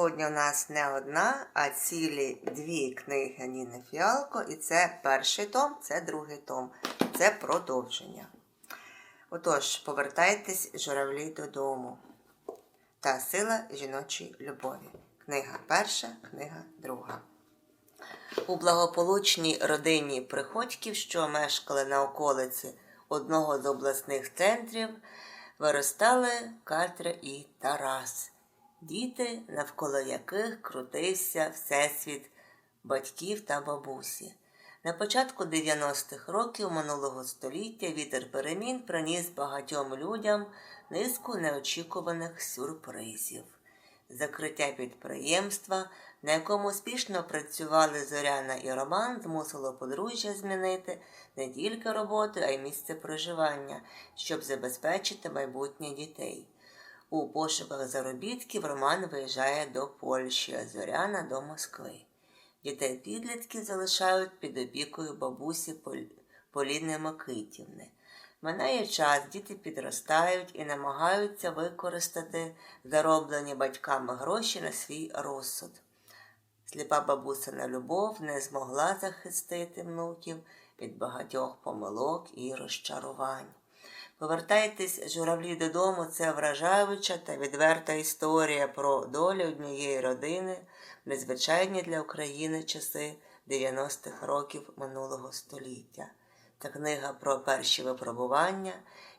сьогодні у нас не одна, а цілі дві книги Ніни Фіалко. І це перший том, це другий том. Це продовження. Отож, повертайтесь, журавлі додому. Та сила жіночої любові. Книга перша, книга друга. У благополучній родині приходьків, що мешкали на околиці одного з обласних центрів, виростали Катря і Тарас, діти, навколо яких крутився всесвіт батьків та бабусі. На початку 90-х років минулого століття вітер перемін приніс багатьом людям низку неочікуваних сюрпризів. Закриття підприємства, на якому успішно працювали Зоряна і Роман, змусило подружжя змінити не тільки роботу, а й місце проживання, щоб забезпечити майбутнє дітей. У пошуках заробітків Роман виїжджає до Польщі, а Зоряна до Москви. Дітей підлітків залишають під опікою бабусі Поліни Микитівни. Минає час, діти підростають і намагаються використати зароблені батьками гроші на свій розсуд. Сліпа бабусина любов не змогла захистити внуків від багатьох помилок і розчарувань. Повертайтесь, журавлі додому, це вражаюча та відверта історія про долю однієї родини в незвичайні для України часи 90-х років минулого століття. Це книга про перші випробування,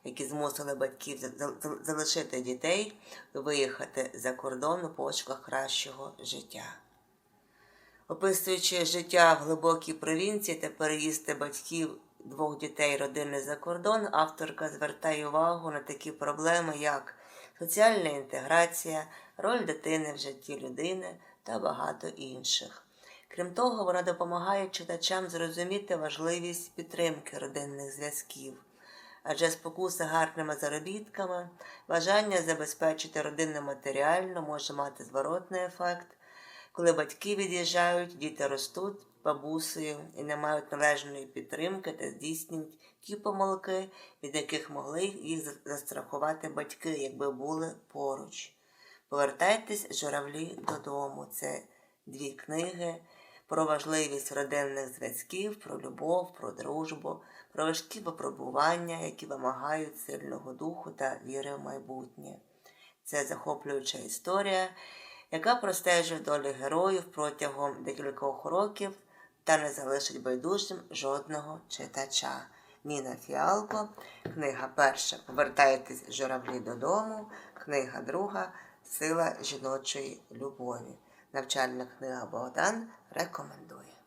які змусили батьків за- за- залишити дітей, виїхати за кордон у пошуках кращого життя. Описуючи життя в глибокій провінції та переїзди батьків двох дітей родини за кордон, авторка звертає увагу на такі проблеми, як соціальна інтеграція, роль дитини в житті людини та багато інших. Крім того, вона допомагає читачам зрозуміти важливість підтримки родинних зв'язків, адже спокуса гарними заробітками, бажання забезпечити родину матеріально може мати зворотний ефект. Коли батьки від'їжджають, діти ростуть бабусею і не мають належної підтримки та здійснюють ті помилки, від яких могли їх застрахувати батьки, якби були поруч. Повертайтесь, журавлі, додому. Це дві книги про важливість родинних зв'язків, про любов, про дружбу, про важкі випробування, які вимагають сильного духу та віри в майбутнє. Це захоплююча історія, яка простежує долі героїв протягом декількох років та не залишить байдужим жодного читача. Ніна Фіалко, книга перша Повертайтесь журавлі додому, книга друга Сила жіночої любові. Навчальна книга Богдан рекомендує.